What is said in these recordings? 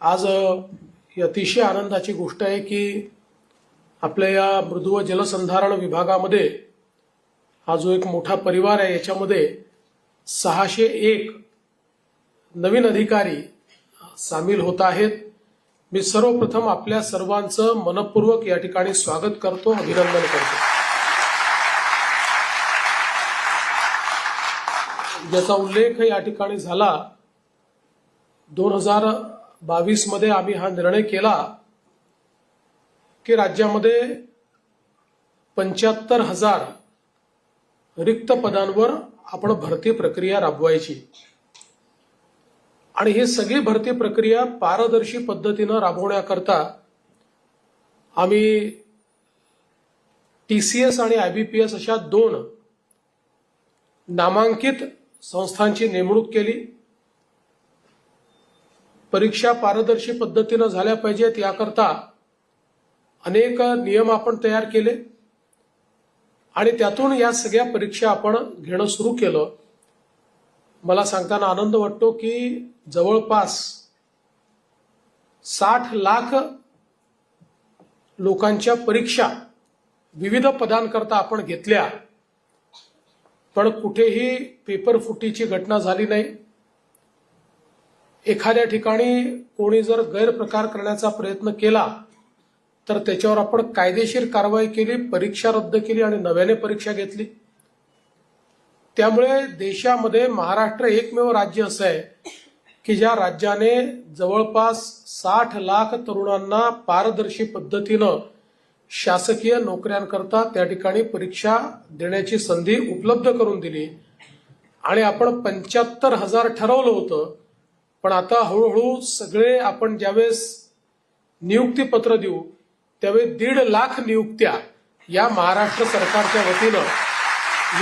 आज ही अतिशय आनंदाची गोष्ट आहे की आपल्या या मृदू व जलसंधारण विभागामध्ये हा जो एक मोठा परिवार आहे याच्यामध्ये सहाशे एक नवीन अधिकारी सामील होत आहेत. मी सर्वप्रथम आपल्या सर्वांचं मनपूर्वक या ठिकाणी स्वागत करतो अभिनंदन करतो. ज्याचा उल्लेख या ठिकाणी झाला दोन हजार बावीसमध्ये आम्ही हा निर्णय केला की राज्यामध्ये पंच्याहत्तर हजार रिक्त पदांवर आपण भरती प्रक्रिया राबवायची. आणि ही सगळी भरती प्रक्रिया पारदर्शी पद्धतीनं राबवण्याकरता आम्ही टीसीएस आणि आयबीपीएस अशा दोन नामांकित संस्थांची नेमणूक केली. परीक्षा पारदर्शी पद्धतीनं झाल्या पाहिजेत याकरता अनेक नियम आपण तयार केले. आणि त्यातून या सगळ्या परीक्षा आपण घेणं सुरू केलं. मला सांगताना आनंद वाटतो की जवळपास साठ लाख लोकांच्या परीक्षा विविध पदांकरता आपण घेतल्या. पण कुठेही पेपर फुटीची घटना झाली नाही. एखाद्या ठिकाणी कोणी जर गैरप्रकार करण्याचा प्रयत्न केला तर त्याच्यावर आपण कायदेशीर कारवाई केली परीक्षा रद्द केली आणि नव्याने परीक्षा घेतली. त्यामुळे देशामध्ये महाराष्ट्र एकमेव राज्य असं आहे की ज्या राज्याने जवळपास साठ लाख तरुणांना पारदर्शी पद्धतीनं शासकीय नोकऱ्यांकरता त्या ठिकाणी परीक्षा देण्याची संधी उपलब्ध करून दिली. आणि आपण पंच्याहत्तर हजार ठरवलं होतं पण आता हळूहळू सगळे आपण ज्यावेळेस नियुक्तीपत्र देऊ त्यावेळी दीड लाख नियुक्त्या या महाराष्ट्र सरकारच्या वतीनं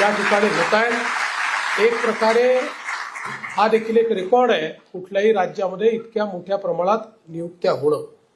या ठिकाणी होत आहेत एक प्रकारे हा देखील एक रेकॉर्ड आहे कुठल्याही राज्यामध्ये इतक्या मोठ्या प्रमाणात नियुक्त्या होणं.